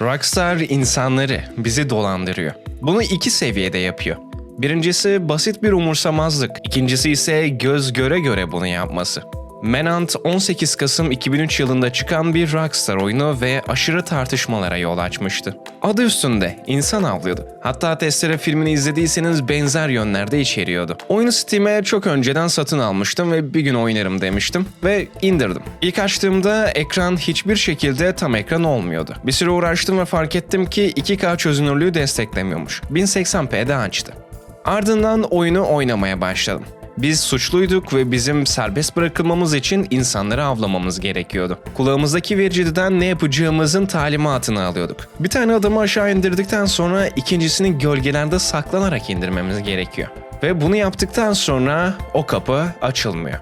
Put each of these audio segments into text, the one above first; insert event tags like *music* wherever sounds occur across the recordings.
Rockstar insanları, bizi dolandırıyor. Bunu iki seviyede yapıyor. Birincisi basit bir umursamazlık, ikincisi ise göz göre göre bunu yapması. Manhunt 18 Kasım 2003 yılında çıkan bir Rockstar oyunu ve aşırı tartışmalara yol açmıştı. Adı üstünde insan avlıyordu. Hatta Testere filmini izlediyseniz benzer yönlerde içeriyordu. Oyunu Steam'e çok önceden satın almıştım ve bir gün oynarım demiştim ve indirdim. İlk açtığımda ekran hiçbir şekilde tam ekran olmuyordu. Bir süre uğraştım ve fark ettim ki 2K çözünürlüğü desteklemiyormuş. 1080p'de açtı. Ardından oyunu oynamaya başladım. Biz suçluyduk ve bizim serbest bırakılmamız için insanları avlamamız gerekiyordu. Kulağımızdaki vericiden ne yapacağımızın talimatını alıyorduk. Bir tane adamı aşağı indirdikten sonra ikincisini gölgelerde saklanarak indirmemiz gerekiyor. Ve bunu yaptıktan sonra o kapı açılmıyor.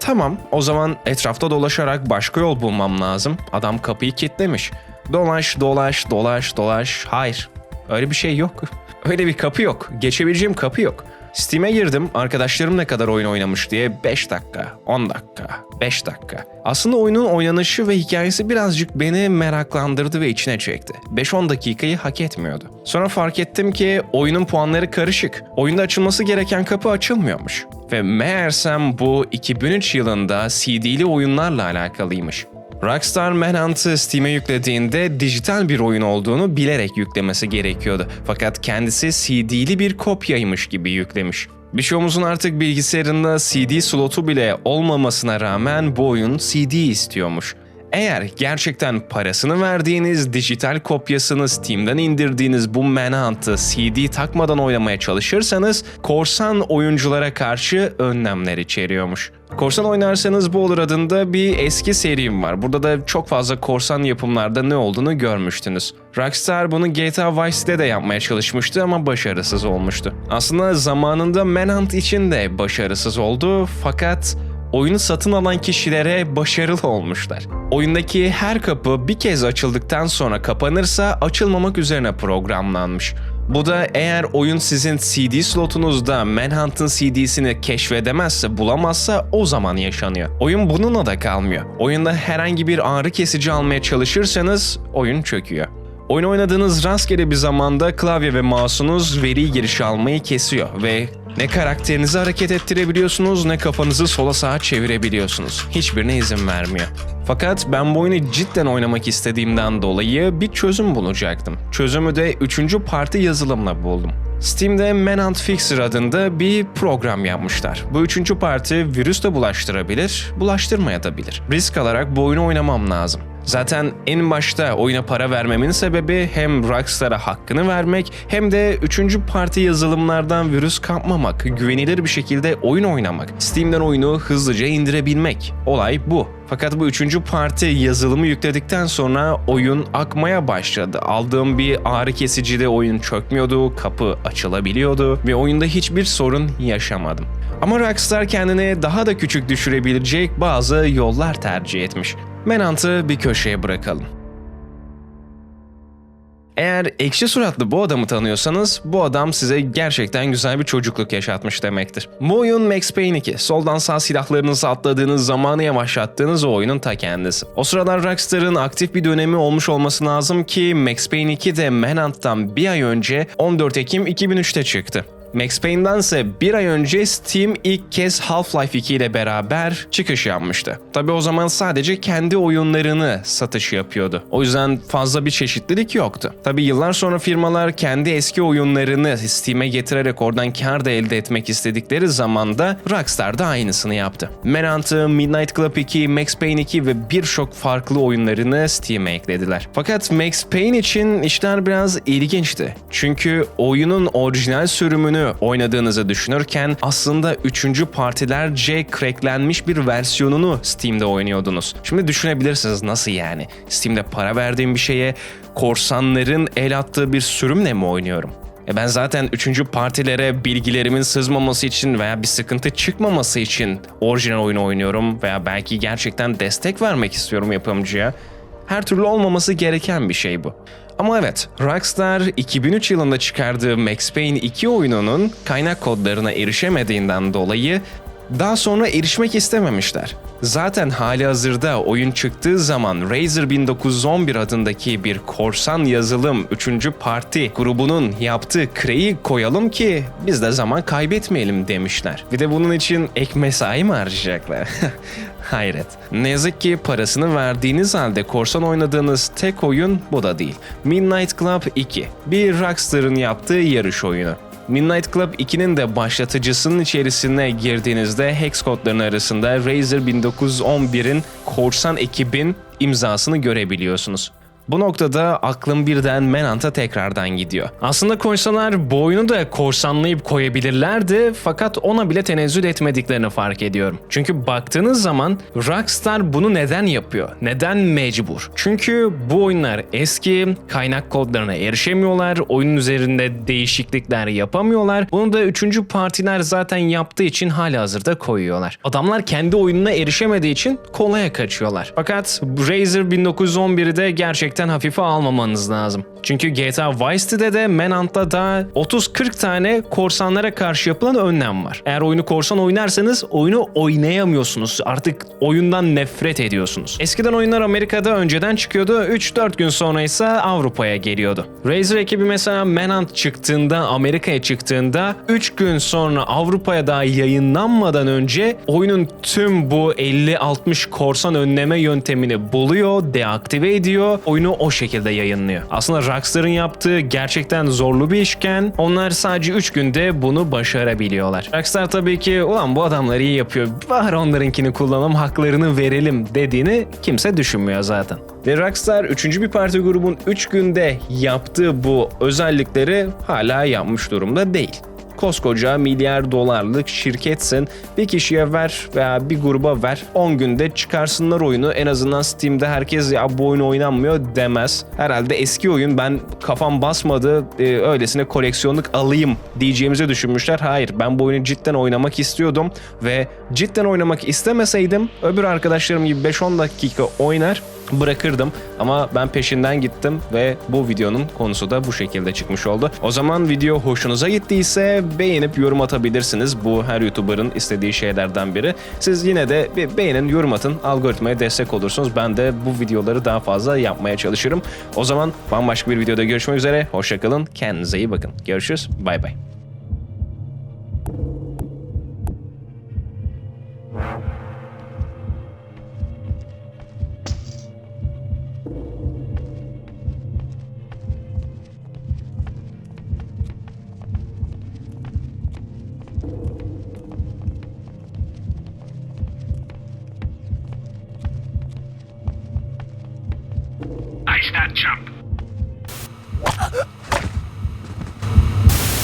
Tamam, o zaman etrafta dolaşarak başka yol bulmam lazım. Adam kapıyı kilitlemiş. Dolaş, dolaş, dolaş, dolaş. Hayır, öyle bir şey yok. *laughs* Öyle bir kapı yok. Geçebileceğim kapı yok. Steam'e girdim, arkadaşlarım ne kadar oyun oynamış diye 5 dakika, 10 dakika, 5 dakika. Aslında oyunun oynanışı ve hikayesi birazcık beni meraklandırdı ve içine çekti. 5-10 dakikayı hak etmiyordu. Sonra fark ettim ki oyunun puanları karışık. Oyunda açılması gereken kapı açılmıyormuş. Ve meğersem bu 2003 yılında CD'li oyunlarla alakalıymış. Rockstar Manhunt'ı Steam'e yüklediğinde dijital bir oyun olduğunu bilerek yüklemesi gerekiyordu. Fakat kendisi CD'li bir kopyaymış gibi yüklemiş. Birçoğumuzun artık bilgisayarında CD slotu bile olmamasına rağmen bu oyun CD istiyormuş. Eğer gerçekten parasını verdiğiniz dijital kopyasını Steam'den indirdiğiniz bu Manhunt'ı CD takmadan oynamaya çalışırsanız korsan oyunculara karşı önlemler içeriyormuş. Korsan oynarsanız bu olur adında bir eski serim var. Burada da çok fazla korsan yapımlarda ne olduğunu görmüştünüz. Rockstar bunu GTA Vice City'de de yapmaya çalışmıştı ama başarısız olmuştu. Aslında zamanında Manhunt için de başarısız oldu fakat oyunu satın alan kişilere başarılı olmuşlar. Oyundaki her kapı bir kez açıldıktan sonra kapanırsa açılmamak üzerine programlanmış. Bu da eğer oyun sizin CD slotunuzda Manhunt'ın CD'sini keşfedemezse, bulamazsa o zaman yaşanıyor. Oyun bununla da kalmıyor. Oyunda herhangi bir ağrı kesici almaya çalışırsanız oyun çöküyor. Oyun oynadığınız rastgele bir zamanda klavye ve mouse'unuz veri girişi almayı kesiyor ve ne karakterinizi hareket ettirebiliyorsunuz ne kafanızı sola sağa çevirebiliyorsunuz. Hiçbirine izin vermiyor. Fakat ben bu oyunu cidden oynamak istediğimden dolayı bir çözüm bulacaktım. Çözümü de 3. parti yazılımla buldum. Steam'de Manhunt Fixer adında bir program yapmışlar. Bu üçüncü parti virüs de bulaştırabilir, bulaştırmaya da bilir. Risk alarak bu oyunu oynamam lazım. Zaten en başta oyuna para vermemin sebebi hem Rockstar'a hakkını vermek hem de üçüncü parti yazılımlardan virüs kapmamak, güvenilir bir şekilde oyun oynamak, Steam'den oyunu hızlıca indirebilmek. Olay bu. Fakat bu üçüncü parti yazılımı yükledikten sonra oyun akmaya başladı. Aldığım bir ağrı kesicide oyun çökmüyordu, kapı açılabiliyordu ve oyunda hiçbir sorun yaşamadım. Ama Rockstar kendine daha da küçük düşürebilecek bazı yollar tercih etmiş. Manhunt'ı bir köşeye bırakalım. Eğer ekşi suratlı bu adamı tanıyorsanız bu adam size gerçekten güzel bir çocukluk yaşatmış demektir. Bu oyun Max Payne 2. Soldan sağ silahlarınızı atladığınız zamanı yavaşlattığınız o oyunun ta kendisi. O sıralar Rockstar'ın aktif bir dönemi olmuş olması lazım ki Max Payne 2 de Manhunt'tan bir ay önce 14 Ekim 2003'te çıktı. Max Payne'den ise bir ay önce Steam ilk kez Half-Life 2 ile beraber çıkış yapmıştı. Tabi o zaman sadece kendi oyunlarını satış yapıyordu. O yüzden fazla bir çeşitlilik yoktu. Tabi yıllar sonra firmalar kendi eski oyunlarını Steam'e getirerek oradan kar da elde etmek istedikleri zaman da Rockstar da aynısını yaptı. Manhunt'ı, Midnight Club 2, Max Payne 2 ve birçok farklı oyunlarını Steam'e eklediler. Fakat Max Payne için işler biraz ilginçti. Çünkü oyunun orijinal sürümünü oynadığınızı düşünürken aslında üçüncü partilerce cracklenmiş bir versiyonunu Steam'de oynuyordunuz. Şimdi düşünebilirsiniz nasıl yani? Steam'de para verdiğim bir şeye korsanların el attığı bir sürümle mi oynuyorum? E ben zaten üçüncü partilere bilgilerimin sızmaması için veya bir sıkıntı çıkmaması için orijinal oyunu oynuyorum veya belki gerçekten destek vermek istiyorum yapımcıya. Her türlü olmaması gereken bir şey bu. Ama evet, Rockstar 2003 yılında çıkardığı Max Payne 2 oyununun kaynak kodlarına erişemediğinden dolayı Daha sonra erişmek istememişler. Zaten hali hazırda oyun çıktığı zaman Razer 1911 adındaki bir korsan yazılım 3. parti grubunun yaptığı kreyi koyalım ki biz de zaman kaybetmeyelim demişler. Bir de bunun için ek mesai mi harcayacaklar? *laughs* Hayret. Ne yazık ki parasını verdiğiniz halde korsan oynadığınız tek oyun bu da değil. Midnight Club 2. Bir Rockstar'ın yaptığı yarış oyunu. Midnight Club 2'nin de başlatıcısının içerisine girdiğinizde hex kodlarının arasında Razer 1911'in korsan ekibin imzasını görebiliyorsunuz. Bu noktada aklım birden Menant'a tekrardan gidiyor. Aslında korsanlar bu da korsanlayıp koyabilirlerdi fakat ona bile tenezzül etmediklerini fark ediyorum. Çünkü baktığınız zaman Rockstar bunu neden yapıyor? Neden mecbur? Çünkü bu oyunlar eski, kaynak kodlarına erişemiyorlar, oyunun üzerinde değişiklikler yapamıyorlar. Bunu da üçüncü partiler zaten yaptığı için hala hazırda koyuyorlar. Adamlar kendi oyununa erişemediği için kolaya kaçıyorlar. Fakat Razer 1911'i de gerçekten hafife almamanız lazım. Çünkü GTA Vice City'de de Manhunt'ta da 30-40 tane korsanlara karşı yapılan önlem var. Eğer oyunu korsan oynarsanız oyunu oynayamıyorsunuz. Artık oyundan nefret ediyorsunuz. Eskiden oyunlar Amerika'da önceden çıkıyordu. 3-4 gün sonra ise Avrupa'ya geliyordu. Razer ekibi mesela Manhunt çıktığında, Amerika'ya çıktığında 3 gün sonra Avrupa'ya daha yayınlanmadan önce oyunun tüm bu 50-60 korsan önleme yöntemini buluyor, deaktive ediyor, oyunu o şekilde yayınlıyor. Aslında Rockstar'ın yaptığı gerçekten zorlu bir işken onlar sadece 3 günde bunu başarabiliyorlar. Rockstar tabii ki ulan bu adamlar iyi yapıyor, bari onlarınkini kullanalım, haklarını verelim dediğini kimse düşünmüyor zaten. Ve Rockstar 3. bir parti grubun 3 günde yaptığı bu özellikleri hala yapmış durumda değil koskoca milyar dolarlık şirketsin. Bir kişiye ver veya bir gruba ver. 10 günde çıkarsınlar oyunu. En azından Steam'de herkes ya bu oyun oynanmıyor demez. Herhalde eski oyun ben kafam basmadı e, öylesine koleksiyonluk alayım diyeceğimizi düşünmüşler. Hayır ben bu oyunu cidden oynamak istiyordum ve cidden oynamak istemeseydim öbür arkadaşlarım gibi 5-10 dakika oynar bırakırdım ama ben peşinden gittim ve bu videonun konusu da bu şekilde çıkmış oldu. O zaman video hoşunuza gittiyse beğenip yorum atabilirsiniz. Bu her YouTuber'ın istediği şeylerden biri. Siz yine de bir beğenin, yorum atın. Algoritmaya destek olursunuz. Ben de bu videoları daha fazla yapmaya çalışırım. O zaman bambaşka bir videoda görüşmek üzere. Hoşçakalın. Kendinize iyi bakın. Görüşürüz. Bay bay.